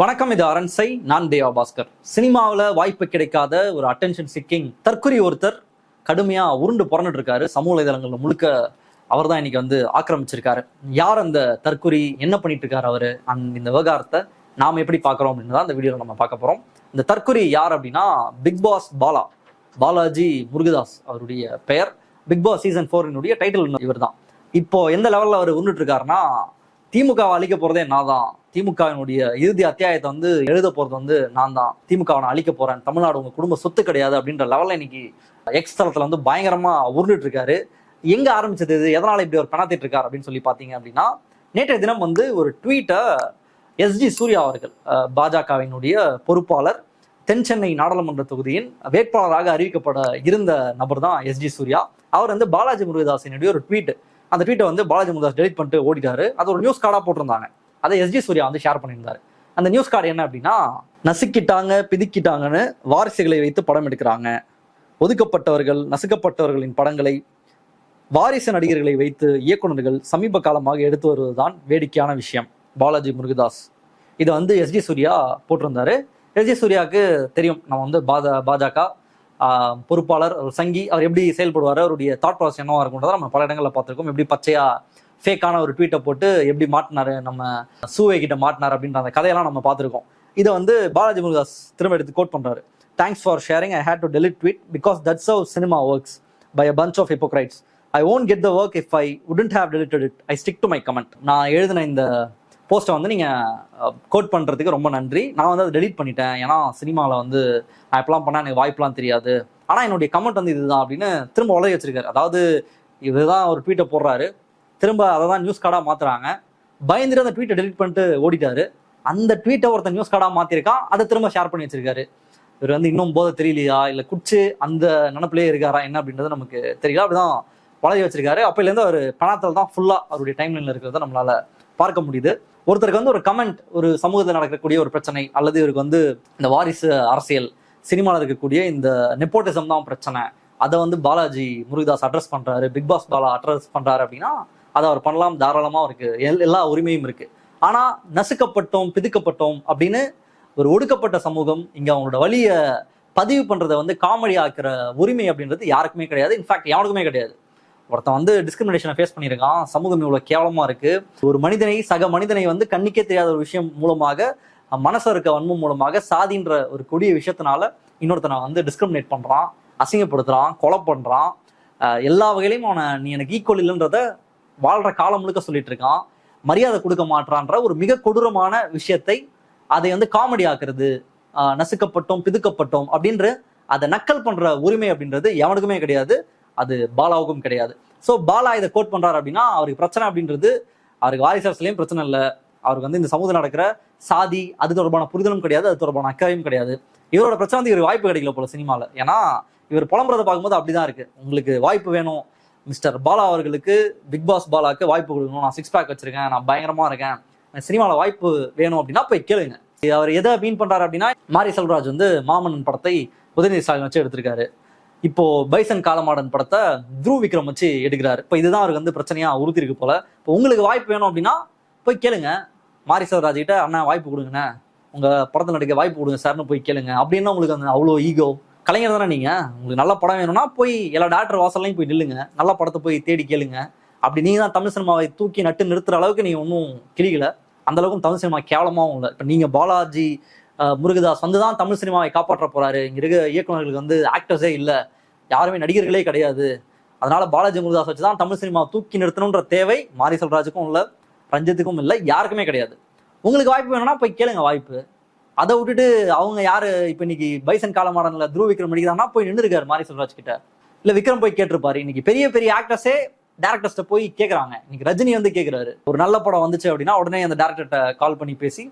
வணக்கம் இது அரண்சை நான் தேவா பாஸ்கர். சினிமாவில் வாய்ப்பு கிடைக்காத ஒரு அட்டென்ஷன் சிக்கிங் தற்கொலை ஒருத்தர் கடுமையாக உருண்டு புறந்துட்டு இருக்காரு சமூக வலைதளங்களில் முழுக்க அவர் தான் இன்னைக்கு வந்து ஆக்கிரமிச்சிருக்காரு. யார் அந்த தற்கொலை? என்ன பண்ணிட்டு இருக்காரு அவரு? அந் இந்த விவகாரத்தை நாம் எப்படி பார்க்குறோம் அப்படின்னு தான் இந்த வீடியோவில் நம்ம பார்க்க போகிறோம் இந்த தற்கொலை யார் அப்படின்னா பிக் பாஸ் பாலா. பாலாஜி முருகதாஸ் அவருடைய பெயர். பிக் பாஸ் சீசன் ஃபோரினுடைய டைட்டில் இவர் தான் இப்போ எந்த லெவலில் அவர் உருண்டுட்டு இருக்காருன்னா திமுகவை அழிக்க போறதே நான் தான் திமுகவினுடைய இறுதி அத்தியாயத்தை வந்து எழுத போறது வந்து நான் தான் திமுகவை நான் அழிக்க போறேன். தமிழ்நாடு உங்க குடும்ப சொத்து கிடையாது அப்படின்ற லெவல்ல இன்னைக்கு எக்ஸ் தளத்துல வந்து பயங்கரமா உருண்டுட்டு இருக்காரு எங்க ஆரம்பிச்சது இது? எதனால இப்படி ஒரு பணத்திட்டு இருக்காரு அப்படின்னு சொல்லி பாத்தீங்க அப்படின்னா நேற்றைய தினம் வந்து ஒரு ட்வீட்டை எஸ்ஜி சூர்யா அவர்கள் பாஜகவினுடைய பொறுப்பாளர் தென் சென்னை நாடாளுமன்ற தொகுதியின் வேட்பாளராக அறிவிக்கப்பட இருந்த நபர் தான் எஸ்ஜி சூர்யா. அவர் வந்து பாலாஜி முருகதாசினுடைய ஒரு ட்வீட் அந்த ட்வீட்டை வந்து பாலாஜி முருகாஸ் டெலிட் பண்ணிட்டு ஓடிட்டாரு. அது ஒரு நியூஸ் கார்டாக போட்டிருந்தாங்க. அதை எஸ்ஜி சூர்யா வந்து ஷேர் பண்ணியிருந்தாரு. அந்த நியூஸ் கார்டு என்ன அப்படின்னா நசுக்கிட்டாங்க பிதுக்கிட்டாங்கன்னு வாரிசுகளை வைத்து படம் எடுக்கிறாங்க. ஒதுக்கப்பட்டவர்கள் நசுக்கப்பட்டவர்களின் படங்களை வாரிசு நடிகர்களை வைத்து இயக்குனர்கள் சமீப காலமாக எடுத்து வருவதுதான் வேடிக்கையான விஷயம். பாலாஜி முருகதாஸ். இதை வந்து எஸ்ஜி சூர்யா போட்டிருந்தாரு. எஸ்ஜி சூர்யாவுக்கு தெரியும். நம்ம வந்து பாஜ பாஜக பொறுப்பாளர் ஒரு சங்கி அவர் எப்படி செயல்படுவார் அவருடைய தாட் ப்ராசஸ் என்னவா இருக்கும்ன்றதை நம்ம பல இடங்களில் பார்த்துருக்கோம். எப்படி பச்சையா ஃபேக்கான ஒரு ட்வீட்டை போட்டு எப்படி மாட்டினாரு நம்ம சூவை கிட்ட மாட்டினார் அப்படின்ற அந்த கதையெல்லாம் நம்ம பார்த்துருக்கோம். இதை வந்து பாலாஜி முருகாஸ் திரும்ப எடுத்து கோட் பண்றாரு. Thanks for sharing I hate to delete tweet because that's how cinema works by a punch of hypocrites I won't get the work if I wouldn't have deleted it I stick to my comment நான் எழுதின இந்த போஸ்ட்டை வந்து நீங்கள் code பண்ணுறதுக்கு ரொம்ப நன்றி. நான் வந்து அதை டெலீட் பண்ணிட்டேன். ஏன்னா சினிமாவில் வந்து நான் இப்பெல்லாம் பண்ணால் எனக்கு வாய்ப்பெலாம் தெரியாது. ஆனால் என்னுடைய கமெண்ட் வந்து இதுதான் அப்படின்னு திரும்ப உலக வச்சிருக்காரு. அதாவது இதுதான் ஒரு ட்வீட்டை போடுறாரு. திரும்ப அதை தான் நியூஸ் கார்டாக மாற்றுறாங்க பயந்துட்டு அந்த ட்வீட்டை டெலீட் பண்ணிட்டு ஓடிட்டாரு. அந்த ட்வீட்டை ஒருத்தன் நியூஸ் கார்டாக மாற்றிருக்கான் அதை திரும்ப ஷேர் பண்ணி வச்சிருக்காரு. இவர் வந்து இன்னும் போதை தெரியலையா? இல்லை குடிச்சு அந்த நினப்பிலே இருக்காரா? என்ன அப்படின்றது நமக்கு தெரியல. அப்படிதான் வளர்ச்சி வச்சிருக்காரு. அப்பையிலேருந்து அவர் பணத்தில் தான் ஃபுல்லாக அவருடைய டைம்லைனில் இருக்கிறத நம்மளால பார்க்க முடியுது. ஒருத்தருக்கு வந்து ஒரு கமெண்ட் ஒரு சமூகத்தில் நடக்கக்கூடிய ஒரு பிரச்சனை அல்லது இவருக்கு வந்து இந்த வாரிசு அரசியல் சினிமாவில் இருக்கக்கூடிய இந்த நெப்போட்டிசம் தான் பிரச்சனை. அதை வந்து பாலாஜி முருகதாஸ் அட்ரஸ் பண்ணுறாரு பிக் பாஸ் பாலா அட்ரஸ் பண்றாரு அப்படின்னா அதை அவர் பண்ணலாம் தாராளமாக அவருக்கு எல்- எல்லா உரிமையும் இருக்குது ஆனால் நசுக்கப்பட்டோம் பிதுக்கப்பட்டோம் அப்படின்னு ஒரு ஒடுக்கப்பட்ட சமூகம் இங்கே அவங்களோட வழியை பதிவு பண்ணுறதை வந்து காமெடி ஆக்கிற உரிமை அப்படின்றது யாருக்குமே கிடையாது. இன்ஃபேக்ட் யாருக்குமே கிடையாது. ஒருத்தன் வந்து டிஸ்கிரிமினேஷனை ஃபேஸ் பண்ணியிருக்கான். சமூகம் இவ்வளோ கேவலமாக இருக்குது ஒரு மனிதனை சக மனிதனை வந்து கண்ணிக்கே தெரியாத ஒரு விஷயம் மூலமாக மனசை இருக்க வன்மம் மூலமாக சாதின்ற ஒரு கொடிய விஷயத்தினால இன்னொருத்தனை வந்து டிஸ்கிரிமினேட் பண்ணுறான் அசிங்கப்படுத்துகிறான் கொலை பண்ணுறான் எல்லா வகையிலையும் அவனை நீ எனக்கு ஈக்குவல் இல்லைன்றத வாழ்கிற காலம் முழுக்க சொல்லிட்டு இருக்கான். மரியாதை கொடுக்க மாட்றான்ற ஒரு மிக கொடூரமான விஷயத்தை அதை வந்து காமெடி ஆக்குறது நசுக்கப்பட்டோம் பிதுக்கப்பட்டோம் அப்படின்ற அதை நக்கல் பண்ற உரிமை அப்படின்றது எவனுக்குமே கிடையாது. அது பாலாவுக்கும் கிடையாது. ஸோ பாலா இதை கோட் பண்ணுறாரு அப்படின்னா அவருக்கு பிரச்சனை அப்படின்றது அவருக்கு வாரிசரசுலையும் பிரச்சனை இல்லை. அவருக்கு வந்து இந்த சமூகத்தில் நடக்கிற சாதி அது தொடர்பான புரிதலும் கிடையாது அது தொடர்பான அக்கறையும் கிடையாது. இவரோட பிரச்சனை வந்து இவர் வாய்ப்பு கிடைக்கல போல சினிமாவில் ஏன்னா இவர் புலம்புறதை பார்க்கும்போது அப்படிதான் இருக்கு. உங்களுக்கு வாய்ப்பு வேணும். மிஸ்டர் பாலா அவர்களுக்கு பிக் பாஸ் பாலாவுக்கு வாய்ப்பு கொடுக்கணும். நான் சிக்ஸ் பேக் வச்சிருக்கேன். நான் பயங்கரமா இருக்கேன். சினிமாவில் வாய்ப்பு வேணும் அப்படின்னா போய் கேளுங்க. அவர் எதை மீன் பண்றாரு அப்படின்னா மாரி செல்வராஜ் வந்து மாமன்னன் படத்தை உதயநிதி ஸ்டாலின் வச்சு எடுத்திருக்காரு. இப்போ பைசன் காலமாடன் படத்தை த்ரூ விக்ரம் வச்சு எடுக்கிறாரு. இப்போ இதுதான் அவருக்கு வந்து பிரச்சனையா உறுத்தி இருக்கு போல. இப்போ உங்களுக்கு வாய்ப்பு வேணும் அப்படின்னா போய் கேளுங்க. மாரி செல்வராஜ் கிட்ட அண்ணா வாய்ப்பு கொடுங்கண்ணே. உங்க படத்தில் நடிக்க வாய்ப்பு கொடுங்க சார்னு போய் கேளுங்க. அப்படின்னா உங்களுக்கு அந்த அவ்வளோ ஈகோ கலைஞர் தானே நீங்க? உங்களுக்கு நல்ல படம் வேணும்னா போய் எல்லா டேரக்டர் வாசல்லையும் போய் நில்லுங்க. நல்ல படத்தை போய் தேடி கேளுங்க. அப்படி நீங்க தான் தமிழ் சினிமாவை தூக்கி நட்டு நிறுத்துற அளவுக்கு நீங்க ஒன்றும் கிளிக்கல அந்த அளவுக்கு தமிழ் சினிமா கேவலமாகவும் இல்லை. இப்போ நீங்க பாலாஜி முருகதாஸ் வந்து தான் தமிழ் சினிமாவை காப்பாற்ற போறாரு. இங்க இருக்க இயக்குனர்களுக்கு வந்து ஆக்டர்ஸே இல்லை. யாருமே நடிகர்களே கிடையாது. அதனால பாலாஜி முருகதாஸ் வச்சு தான் தமிழ் சினிமா தூக்கி நிறுத்தணுன்ற தேவை மாரி செல்வராஜுக்கும் இல்லை ரஞ்சித்துக்கும் இல்லை யாருக்குமே கிடையாது. உங்களுக்கு வாய்ப்பு வேணும்னா போய் கேளுங்க வாய்ப்பு. அதை விட்டுட்டு அவங்க யாரு? இப்ப இன்னைக்கு பைசன் காலமாடன்ல துருவ விக்ரம் நடிக்கிறாங்கன்னா போய் நின்று இருக்காரு மாரி செல்வராஜ் கிட்ட. இல்ல விக்ரம் போய் கேட்டிருப்பாரு. இன்னைக்கு பெரிய பெரிய ஆக்டர்ஸே டேரக்டர்ஸ்ட போய் கேட்குறாங்க இன்னைக்கு ரஜினி வந்து கேட்குறாரு ஒரு நல்ல படம் வந்துச்சு அப்படின்னா உடனே அந்த டேரக்டர்கிட்ட கால் பண்ணி பேசி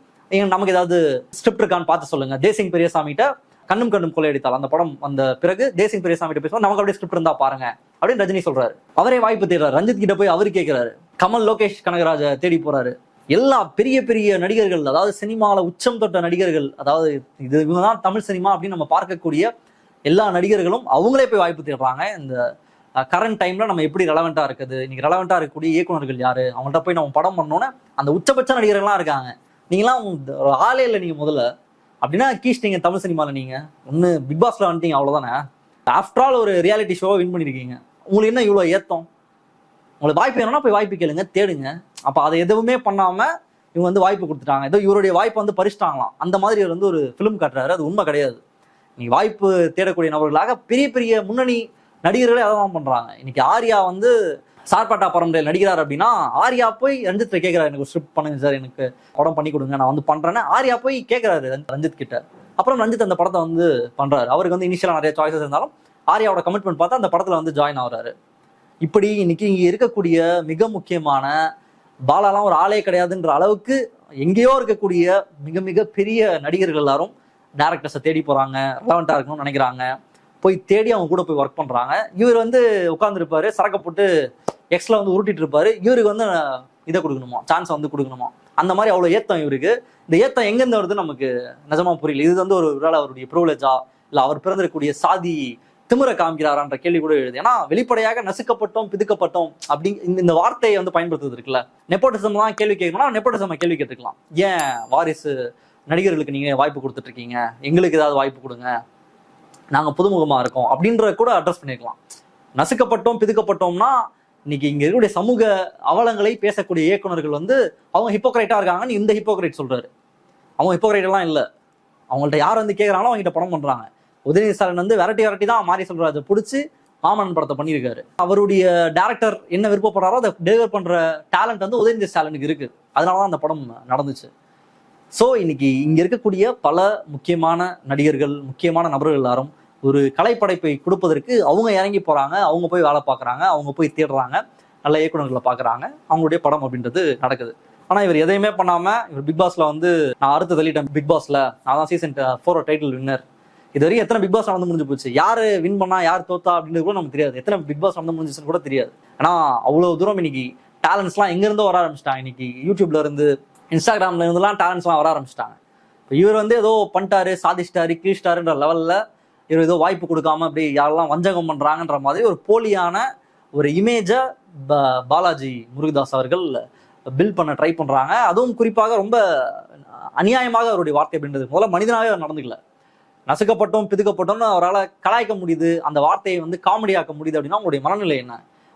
நமக்கு ஏதாவது ஸ்கிரிப்ட் இருக்கான்னு பார்த்து சொல்லுங்க. தேசிங் பெரியசாமிகிட்ட கண்ணும் கண்ணும் கொள்ளையடித்தால். அந்த படம் வந்த பிறகு தேசிங் பெரியசாமி கிட்ட பேசுவோம் நமக்கு அப்படியே ஸ்கிரிப்ட் இருந்தா பாருங்க. அப்படின்னு ரஜினி சொல்றாரு. அவரே வாய்ப்பு தேடுறாரு. ரஞ்சித் கிட்ட போய் அவர் கேட்கிறாரு கமல் லோகேஷ் கனகராஜ தேடி போறாரு. எல்லா பெரிய பெரிய நடிகர்கள் அதாவது சினிமாவில் உச்சம் தொட்ட நடிகர்கள் அதாவது இது இவங்க தான் தமிழ் சினிமா அப்படின்னு நம்ம பார்க்கக்கூடிய எல்லா நடிகர்களும் அவங்களே போய் வாய்ப்பு தேடுறாங்க. இந்த கரண்ட் டைம்ல நம்ம எப்படி ரெலவெண்டா இருக்குது? இன்னைக்கு ரெலவெண்டா இருக்கக்கூடிய இயக்குனர்கள் யாரு? அவங்கள்ட்ட போய் நம்ம படம் பண்ணோன்னே அந்த உச்சபட்ச நடிகர்கள்லாம் இருக்காங்க. நீங்களாம் ஒரு ஆளே இல்லை நீங்கள் முதல்ல. அப்படின்னா கீச்சிட்டீங்க தமிழ் சினிமாவில் நீங்கள் ஒன்று பிக் பாஸில் வந்துட்டீங்க அவ்வளோதானே ஆஃப்டர் ஆல் ஒரு ரியாலிட்டி ஷோவை வின் பண்ணியிருக்கீங்க உங்களுக்கு என்ன இவ்வளோ ஏத்தம்? உங்களுக்கு வாய்ப்பு வேணும்னா போய் வாய்ப்பு கேளுங்க தேடுங்க. அப்போ அதை எதுவுமே பண்ணாமல் இவங்க வந்து வாய்ப்பு கொடுத்துட்டாங்க. ஏதோ இவருடைய வாய்ப்பை வந்து பறிச்சிட்டாங்களாம். அந்த மாதிரி இவர் வந்து ஒரு ஃபிலிம் காட்டுறாரு அது உண்மை கிடையாது. நீங்க வாய்ப்பு தேடக்கூடிய நபர்களாக பெரிய பெரிய முன்னணி நடிகர்களே அதை தான் பண்றாங்க. இன்னைக்கு ஆர்யா வந்து சார்பாட்டா பரம்பரையில் நடிக்கிறார் அப்படின்னா ஆர்யா போய் ரஞ்சித் கேட்கிறாரு எனக்கு ஸ்கிரிப்ட் பண்ணுங்க சார் எனக்கு படம் பண்ணி கொடுங்க நான் வந்து பண்றேன்னு. ஆர்யா போய் கேட்கிறாரு ரஞ்சித் கிட்ட. அப்புறம் ரஞ்சித் அந்த படத்தை வந்து பண்றாரு. அவருக்கு வந்து இனிஷியலா நிறைய சாய்ஸஸ் இருந்தாலும் ஆர்யாவோட கமிட்மெண்ட் பார்த்தா அந்த படத்துல வந்து ஜாயின் ஆகுறாரு. இப்படி இன்னைக்கு இங்க இருக்கக்கூடிய மிக முக்கியமான பாலாலாம் ஒரு ஆளே கிடையாதுன்ற அளவுக்கு எங்கேயோ இருக்கக்கூடிய மிக மிக பெரிய நடிகர்கள் எல்லாரும் டேரக்டர்ஸை தேடி போறாங்க ரெலவெண்டா இருக்கணும்னு நினைக்கிறாங்க. போய் தேடி அவங்க கூட போய் ஒர்க் பண்றாங்க. இவர் வந்து உட்காந்துருப்பாரு சரக்க போட்டு எக்ஸ்ல வந்து உருட்டிட்டு இருப்பாரு. இவருக்கு வந்து இதை கொடுக்கணுமா? சான்ஸ் வந்து கொடுக்கணுமா? அந்த மாதிரி அவ்வளவு ஏத்தம் இவருக்கு. இந்த ஏத்தம் எங்கேருந்து வருது நமக்கு நிஜமா புரியல. இது வந்து ஒரு வேலை அவருடைய ப்ரிவிலேஜா இல்ல அவர் பிறந்திருக்கக்கூடிய சாதி திமிர காமிக்கிறாரான்ற கேள்வி கூட எழுது. ஏன்னா வெளிப்படையாக நசுக்கப்பட்டோம் பிதுக்கப்பட்டோம் அப்படி இந்த இந்த வார்த்தையை வந்து பயன்படுத்துறது இருக்குல்ல. நெப்போட்டிசம் தான் கேள்வி கேட்கணும்னா நெப்போட்டிசம் கேள்வி கேட்டுக்கலாம். ஏன் வாரிசு நடிகர்களுக்கு நீங்க வாய்ப்பு கொடுத்துட்டு இருக்கீங்க எங்களுக்கு ஏதாவது வாய்ப்பு கொடுங்க. நாங்க புதுமுகமா இருக்கோம். அப்படின்ற கூட அட்ரஸ் பண்ணிருக்கலாம். நசுக்கப்பட்டோம் பிதுக்கப்பட்டோம்னா இன்னைக்கு இங்க இருக்கக்கூடிய சமூக அவலங்களை பேசக்கூடிய இயக்குனர்கள் வந்து அவங்க ஹிப்போக்ரைட்டா இருக்காங்கன்னு இந்த ஹிப்போக்ரைட் சொல்றாரு. அவங்க ஹிப்போக்ரைட் எல்லாம் இல்ல. அவங்கள்ட்ட யார் வந்து கேட்கறாங்களோ அவங்ககிட்ட படம் பண்றாங்க. உதயநிதி ஸ்டாலின் வந்து வெரைட்டி வெரைட்டி தான் மாறி சொல்றாரு. பிடிச்சி மாமன் படத்தை பண்ணியிருக்காரு. அவருடைய டேரக்டர் என்ன விருப்பப்படுறாரோ அதை டெலிவர் பண்ற டேலண்ட் வந்து உதயநிதி ஸ்டாலினுக்கு இருக்கு. அதனாலதான் அந்த படம் நடந்துச்சு. ஸோ இன்னைக்கு இங்க இருக்கக்கூடிய பல முக்கியமான நடிகர்கள் முக்கியமான நபர்கள் எல்லாரும் ஒரு கலைப்படைப்பை கொடுப்பதற்கு அவங்க இறங்கி போறாங்க அவங்க போய் வேலை பார்க்குறாங்க அவங்க போய் தேடுறாங்க நல்ல இயக்குனர்களை பார்க்குறாங்க அவங்களுடைய படம் அப்படின்றது நடக்குது. ஆனா இவர் எதையுமே பண்ணாம இவர் பிக் பாஸ்ல வந்து நான் அறுத்து தள்ளிட்டேன் பிக் பாஸ்ல நான் தான் சீசன் ஃபோர் டைட்டில் வின்னர் இது வரைக்கும் எத்தனை பிக் பாஸ் நடந்து முடிஞ்சு போச்சு? யாரு வின் பண்ணா யார் தோத்தா அப்படின்றது கூட நமக்கு தெரியாது. எத்தனை பிக் பாஸ் நடந்து முடிஞ்சுச்சுன்னு கூட தெரியாது. ஆனா அவ்வளவு தூரம் இன்னைக்கு டேலண்ட்ஸ்லாம் எங்கேருந்து வர ஆரம்பிச்சிட்டாங்க. இன்னைக்கு யூடியூப்ல இருந்து இன்ஸ்டாகிராம்ல இருந்துலாம் டேலண்ட்ஸ்லாம் வர ஆரம்பிச்சிட்டாங்க. இப்போ இவர் வந்து ஏதோ பண்ணிட்டாரு சாதிச்சிட்டாரு கீழ்ச்சிட்டாருன்ற லெவலில் இவர் ஏதோ வாய்ப்பு கொடுக்காம அப்படி யாரெல்லாம் வஞ்சகம் பண்றாங்கன்ற மாதிரி ஒரு போலியான ஒரு இமேஜை பாலாஜி முருகதாஸ் அவர்கள் பில் பண்ண ட்ரை பண்றாங்க. அதுவும் குறிப்பாக ரொம்ப அநியாயமாக அவருடைய வார்த்தை அப்படின்றது. முதல்ல மனிதனாவே அவர் நடந்துக்கல. நசுக்கப்பட்டோம் பிதுக்கப்பட்டோம்னு அவரால் கலாய்க்க முடியுது. அந்த வார்த்தையை வந்து காமெடியாக்க முடியுது அப்படின்னா அவங்களுடைய மனநிலை என்ன?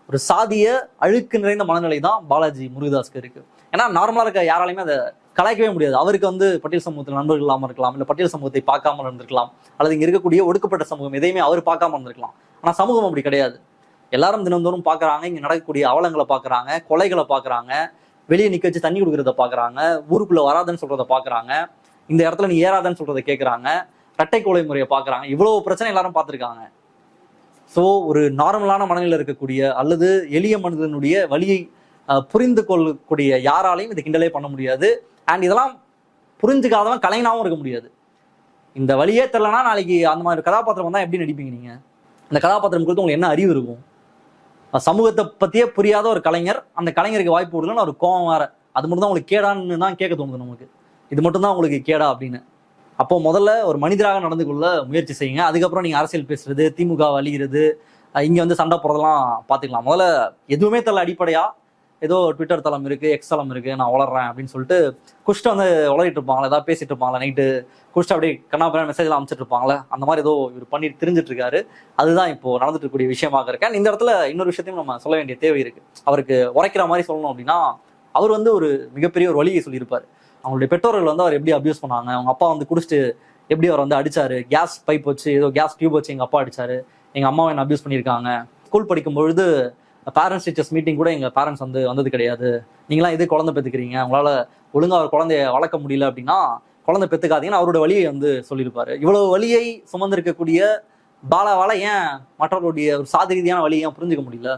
ஒரு சாதிய அழுக்கு நிறைந்த மனநிலை தான் பாலாஜி முருகதாஸ்க்கு இருக்கு. ஏன்னா நார்மலாக இருக்க யாராலையுமே அதை கலாய்க்கவே முடியாது. அவருக்கு வந்து பட்டியல் சமூகத்தில் நண்பர்கள் இல்லாமல் இருக்கலாம் இல்லை பட்டியல் சமூகத்தை பார்க்காம இருந்திருக்கலாம் அல்லது இங்கே இருக்கக்கூடிய ஒடுக்கப்பட்ட சமூகம் எதையுமே அவர் பார்க்காம இருந்திருக்கலாம். ஆனால் சமூகம் அப்படி கிடையாது. எல்லாரும் தினந்தோறும் பார்க்குறாங்க இங்கே நடக்கக்கூடிய அவலங்களை பார்க்குறாங்க கொலைகளை பார்க்குறாங்க வெளியே நிற்க வச்சு தண்ணி கொடுக்குறத பார்க்குறாங்க ஊருக்குள்ளே வராதுன்னு சொல்கிறத பார்க்குறாங்க இந்த இடத்துல நீ ஏறாதன்னு சொல்கிறத கேட்குறாங்க ரட்டை கொலை முறையை பார்க்குறாங்க. இவ்வளோ பிரச்சனை எல்லாரும் பார்த்துருக்காங்க. ஸோ ஒரு நார்மலான மனநிலையில் இருக்கக்கூடிய அல்லது எளிய மனிதனுடைய வழியை புரிந்து கொள்ளக்கூடிய யாராலையும் இது கிண்டலே பண்ண முடியாது. அண்ட் இதெல்லாம் புரிஞ்சுக்காதவன் கலைஞனாகவும் இருக்க முடியாது. இந்த வழியே தெரிலனா நாளைக்கு அந்த மாதிரி கதாபாத்திரம் வந்தால் எப்படி நடிப்பீங்க நீங்கள் அந்த கதாபாத்திரம் குறித்து உங்களுக்கு என்ன அறிவு இருக்கும்? சமூகத்தை பற்றியே புரியாத ஒரு கலைஞர் அந்த கலைஞருக்கு வாய்ப்பு கொடுக்கலன்னு ஒரு கோவம் வேற. அது மட்டும் தான் உங்களுக்கு கேடான்னு தான் கேட்க தோணுது நமக்கு. இது மட்டும் தான் உங்களுக்கு கேடா அப்படின்னு. அப்போ முதல்ல ஒரு மனிதராக நடந்து கொள்ள முயற்சி செய்யுங்க. அதுக்கப்புறம் நீங்கள் அரசியல் பேசுறது திமுக வழிகிறது இங்கே வந்து சண்டை போடுறதெல்லாம் பார்த்துக்கலாம். முதல்ல எதுவுமே தெரியல அடிப்படையாக ஏதோ ட்விட்டர் தளம் இருக்கு எக்ஸ் தளம் இருக்கு நான் வளர்றேன் அப்படின்னு சொல்லிட்டு குஷ்ட வந்து உளறிட்டு இருப்பாங்களா ஏதாவது பேசிட்டு இருப்பாங்களா நைட்டு குஷ்ட அப்படியே கண்ணாபுரம் மெசேஜ்லாம் அமைச்சிட்டு அந்த மாதிரி ஏதோ இவர் பண்ணி தெரிஞ்சிட்டு இருக்காரு. அதுதான் இப்போ நடந்துட்டு இருக்கக்கூடிய விஷயமாக இருக்கேன் இந்த இடத்துல இன்னொரு விஷயத்தையும் நம்ம சொல்ல வேண்டிய தேவை இருக்கு. அவருக்கு உரைக்கிற மாதிரி சொல்லணும் அப்படின்னா அவர் வந்து ஒரு மிகப்பெரிய ஒரு வழியை சொல்லியிருப்பாரு. அவங்களுடைய பெற்றோர்கள் வந்து அவர் எப்படி அபியூஸ் பண்ணாங்க அவங்க அப்பா வந்து குடிச்சிட்டு எப்படி அவர் வந்து அடிச்சாரு கேஸ் பைப் வச்சு ஏதோ கேஸ் டியூப் வச்சு எங்க அப்பா அடிச்சாரு எங்க அம்மாவை என்ன அபியூஸ் பண்ணியிருக்காங்க. ஸ்கூல் படிக்கும் பொழுது பேரண்ட்ஸ் டீச்சர்ஸ் மீட்டிங் கூட எங்கள் பேரண்ட்ஸ் வந்து வந்தது கிடையாது. நீங்களாம் எது குழந்தை பெற்றுக்கிறீங்க உங்களால் ஒழுங்காக ஒரு குழந்தைய வளர்க்க முடியல அப்படின்னா குழந்தை பெற்றுக்காதீங்கன்னு அவரோட வழியை வந்து சொல்லியிருப்பாரு. இவ்வளோ வழியை சுமந்திருக்கக்கூடிய பாலாவால் ஏன் மற்றவர்களுடைய ஒரு சாதி ரீதியான வழியை ஏன் புரிஞ்சுக்க முடியல?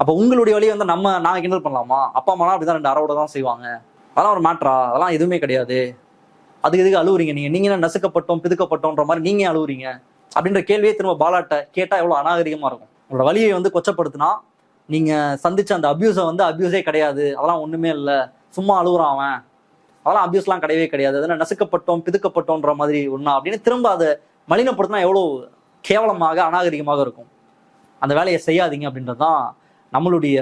அப்போ உங்களுடைய வழியை வந்து நம்ம நாங்கள் கிண்டல் பண்ணலாமா? அப்பா அம்மாலாம் அப்படிதான் ரெண்டு அறவோட தான் செய்வாங்க. அதெல்லாம் ஒரு மேட்ரா அதெல்லாம் எதுவுமே கிடையாது. அதுக்கு எதுக்கு அழுவுறீங்க நீங்க? நீங்க என்ன நசுக்கப்பட்டோம் பிதுக்கப்பட்டோன்ற மாதிரி நீங்க ஏன் அழுவுறீங்க? அப்படின்ற கேள்வியே திரும்ப பாலாட்ட கேட்டா எவ்வளவு அநாகரிகமா இருக்கும். உங்களோட வழியை வந்து கொச்சப்படுத்தினா நீங்க சந்திச்ச அந்த அபியூஸை வந்து அபியூஸே கிடையாது. அதெல்லாம் ஒண்ணுமே இல்லை. சும்மா அழுகுறான் அவன். அதெல்லாம் அபியூஸ்லாம் கிடையவே கிடையாது. அதெல்லாம் நசுக்கப்பட்டோம் பிதுக்கப்பட்டோன்ற மாதிரி ஒன்றா அப்படின்னு திரும்ப அதை மலினப்படுத்தினா எவ்வளவு கேவலமாக அநாகரிகமாக இருக்கும். அந்த வேலையை செய்யாதீங்க அப்படின்றது தான் நம்மளுடைய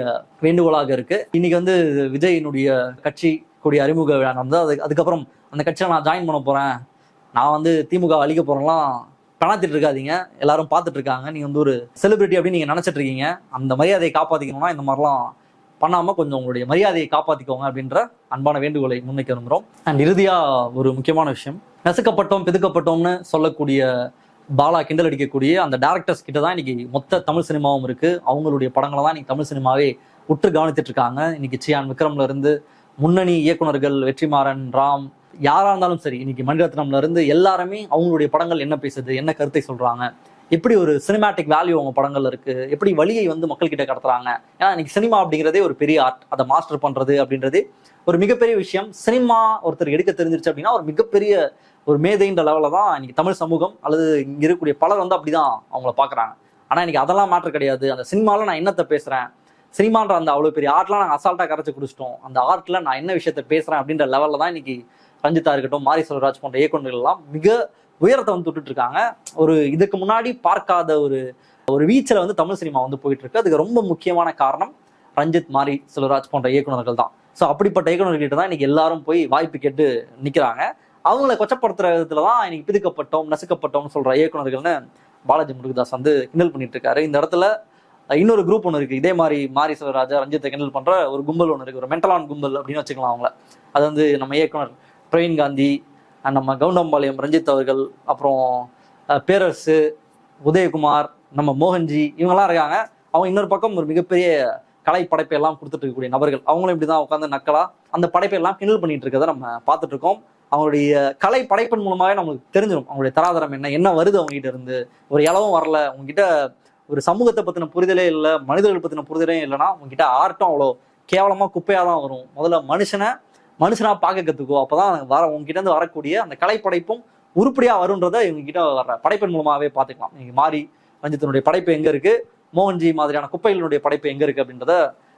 வேண்டுகோளாக இருக்கு. இன்னைக்கு வந்து விஜயினுடைய கட்சி கூடிய அறிமுக விழா நடந்தது. அது அதுக்கப்புறம் அந்த கட்சியில் நான் ஜாயின் பண்ண போறேன். நான் வந்து திமுக அழிக்க போறேன்லாம் கணாத்திட்டு இருக்காதீங்க எல்லாரும் பார்த்துட்டு இருக்காங்க நீங்க வந்து ஒரு செலிபிரிட்டி அப்படின்னு நீங்க நினைச்சிட்டு இருக்கீங்க அந்த மரியாதையை காப்பாத்திக்கணும்னா இந்த மாதிரிலாம் பண்ணாம கொஞ்சம் உங்களுடைய மரியாதையை காப்பாத்திக்கோங்க அப்படின்ற அன்பான வேண்டுகோளை முன்வைக்க விரும்புகிறோம் அண்ட் இறுதியா ஒரு முக்கியமான விஷயம். நசுக்கப்பட்டோம் பிதுக்கப்பட்டோம்னு சொல்லக்கூடிய பாலா கிண்டல் அடிக்கக்கூடிய அந்த டேரக்டர்ஸ் கிட்ட தான் இன்னைக்கு மொத்த தமிழ் சினிமாவும் இருக்கு. அவங்களுடைய படங்களை தான் இன்னைக்கு தமிழ் சினிமாவே உற்று கவனித்துட்டு இருக்காங்க. இன்னைக்கு சியான் விக்ரம்ல இருந்து முன்னணி இயக்குனர்கள் வெற்றிமாறன் ராம் யாராக இருந்தாலும் சரி இன்னைக்கு மணிரத்னம்ல இருந்து எல்லாருமே அவங்களுடைய படங்கள் என்ன பேசுது என்ன கருத்தை சொல்றாங்க எப்படி ஒரு சினிமேட்டிக் வேல்யூ அவங்க படங்கள்ல இருக்கு எப்படி வழியை வந்து மக்கள் கிட்ட கடத்துறாங்க. ஏன்னா இன்னைக்கு சினிமா அப்படிங்கிறதே ஒரு பெரிய ஆர்ட் அதை மாஸ்டர் பண்றது அப்படின்றது ஒரு மிகப்பெரிய விஷயம். சினிமா ஒருத்தர் எடுக்க தெரிஞ்சிருச்சு அப்படின்னா ஒரு மிகப்பெரிய ஒரு மேதைன்ற லெவலில் தான் இன்னைக்கு தமிழ் சமூகம் அல்லது இங்கே இருக்கக்கூடிய பலர் வந்து அப்படிதான் அவங்கள பாக்குறாங்க. ஆனா இன்னைக்கு அதெல்லாம் மாற்ற கிடையாது. அந்த சினிமால நான் என்னத்தை பேசுறேன்? சினிமான்ற அந்த அவ்வளோ பெரிய ஆர்ட்லாம் நாங்கள் அசால்ட்டாக கரைச்சி குடிச்சிட்டோம். அந்த ஆர்ட்ல நான் என்ன விஷயத்த பேசுறேன் அப்படின்ற லெவலில் தான் இன்னைக்கு ரஞ்சிதா இருக்கட்டும் மாரி செல்வராஜ் போன்ற இயக்குநர்கள் எல்லாம் மிக உயரத்தை வந்து தொட்டுட்டு இருக்காங்க. ஒரு இதுக்கு முன்னாடி பார்க்காத ஒரு ஒரு வீச்சில் வந்து தமிழ் சினிமா வந்து போயிட்டு இருக்கு. அதுக்கு ரொம்ப முக்கியமான காரணம் ரஞ்சித் மாரி செல்வராஜ் போன்ற இயக்குநர்கள் தான். ஸோ அப்படிப்பட்ட இயக்குநர்கிட்ட தான் இன்னைக்கு எல்லாரும் போய் வாய்ப்பு கேட்டு நிற்கிறாங்க அவங்கள கொச்சப்படுத்துற விதத்துல தான் இன்னைக்கு பிதுக்கப்பட்டோம் நசுக்கப்பட்டோம்னு சொல்ற இயக்குநர்கள்னு பாலாஜி முருகதாஸ் வந்து கிண்டல் பண்ணிட்டு இருக்காரு. இந்த இடத்துல இன்னொரு குரூப் ஒன்று இருக்கு. இதே மாதிரி மாரி செல்வராஜா ரஞ்சித்தை கிண்டல் பண்ற ஒரு கும்பல் ஒன்று இருக்கு. ஒரு மென்டலான் கும்பல் அப்படின்னு வச்சுக்கலாம் அவங்கள. அது வந்து நம்ம இயக்குனர் பிரவீன் காந்தி நம்ம கவுண்டம்பாளையம் ரஞ்சித் அவர்கள் அப்புறம் பேரரசு உதயகுமார் நம்ம மோகன்ஜி இவங்கெல்லாம் இருக்காங்க. அவங்க இன்னொரு பக்கம் ஒரு மிகப்பெரிய கலை படைப்பை எல்லாம் கொடுத்துட்டு இருக்கக்கூடிய நபர்கள். அவங்களும் இப்படிதான் உட்காந்து நக்கலா அந்த படைப்பை எல்லாம் கிண்டல் பண்ணிட்டு இருக்கதை நம்ம பார்த்துட்டு இருக்கோம். அவங்களுடைய கலை படைப்பின் மூலமாகவே நமக்கு தெரிஞ்சிடும் அவங்களுடைய தராதரம் என்ன என்ன வருது அவங்ககிட்ட இருந்து. ஒரு இளவும் வரல உங்ககிட்ட ஒரு சமூகத்தை பத்தின புரிதலே இல்லை மனிதர்கள் பத்தின புரிதலே இல்லைன்னா உங்ககிட்ட ஆர்ட்டும் அவ்வளோ கேவலமா குப்பையா தான் வரும். முதல்ல மனுஷனை மனுஷனா பார்க்க கத்துக்கோ அப்பதான் வர உங்ககிட்ட இருந்து வரக்கூடிய அந்த கலைப்படைப்பும் உருப்படியா வரும்ன்றதை இவங்க கிட்ட வர்ற படைப்பின் மூலமாவே பார்த்துக்கலாம். நீங்க மாறி ரஞ்சித்தினுடைய படைப்பு எங்க இருக்கு? மோகன்ஜி மாதிரியான குப்பைகளுடைய படைப்பு எங்க இருக்கு அப்படின்றத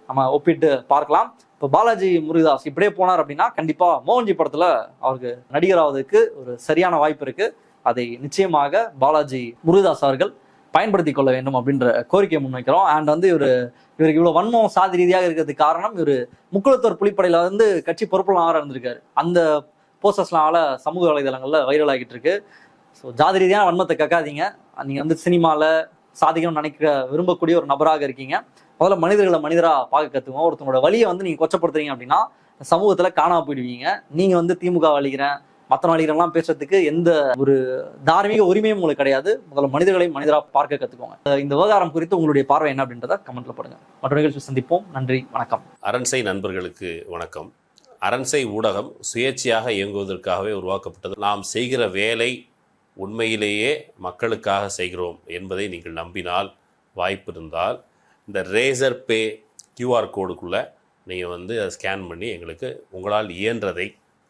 நம்ம ஒப்பிட்டு பார்க்கலாம். இப்போ பாலாஜி முருகதாஸ் இப்படியே போனார் அப்படின்னா கண்டிப்பா மோகன்ஜி படத்துல அவருக்கு நடிகர் ஆவதற்கு ஒரு சரியான வாய்ப்பு இருக்கு. அதை நிச்சயமாக பாலாஜி முருகதாஸ் அவர்கள் பயன்படுத்தி கொள்ள வேண்டும் அப்படின்ற கோரிக்கையை முன்வைக்கிறோம். அண்ட் வந்து இவர் இவருக்கு இவ்வளவு வன்மம் சாதி ரீதியாக இருக்கிறதுக்கு காரணம் இவர் முக்குளத்தோர் புலிப்படையில வந்து கட்சி பொறுப்புலாம் ஆற இருந்திருக்காரு. அந்த போஸ்டர்ஸ்லாம் சமூக வலைதளங்கள்ல வைரல் ஆகிட்டு இருக்கு. ஸோ ஜாதி ரீதியான வன்மத்தை கக்காதீங்க நீங்க வந்து சினிமால சாதிக்கணும்னு நினைக்க விரும்பக்கூடிய ஒரு நபராக இருக்கீங்க. முதல்ல மனிதர்களை மனிதரா பார்க்க கத்துக்கோங்க ஒருத்தவங்களோட வழியை வந்து நீங்க கொச்சப்படுத்துறீங்க அப்படின்னா சமூகத்துல காணாம போயிடுவீங்க. நீங்க வந்து திமுக வழிகிறேன் மற்ற வழிகிறெல்லாம் பேசுறதுக்கு எந்த ஒரு தார்மீக உரிமையும் உங்களுக்கு கிடையாது. முதல்ல மனிதர்களை மனிதரா பார்க்க கத்துக்கோங்க. இந்த விவகாரம் குறித்து உங்களுடைய பார்வை என்ன அப்படின்றத கமெண்ட்ல போடுங்க. மற்ற நிகழ்ச்சி சந்திப்போம். நன்றி வணக்கம். அரண்சை நண்பர்களுக்கு வணக்கம். அரண்சை ஊடகம் சுயேட்சையாக இயங்குவதற்காகவே உருவாக்கப்பட்டது. நாம் செய்கிற வேலை உண்மையிலேயே மக்களுக்காக செய்கிறோம் என்பதை நீங்கள் நம்பினால் வாய்ப்பு இருந்தால் இந்த ரேசர் பே கியூஆர் கோடுக்குள்ளே நீங்கள் வந்து அதை ஸ்கேன் பண்ணி எங்களுக்கு உங்களால் இயன்றதை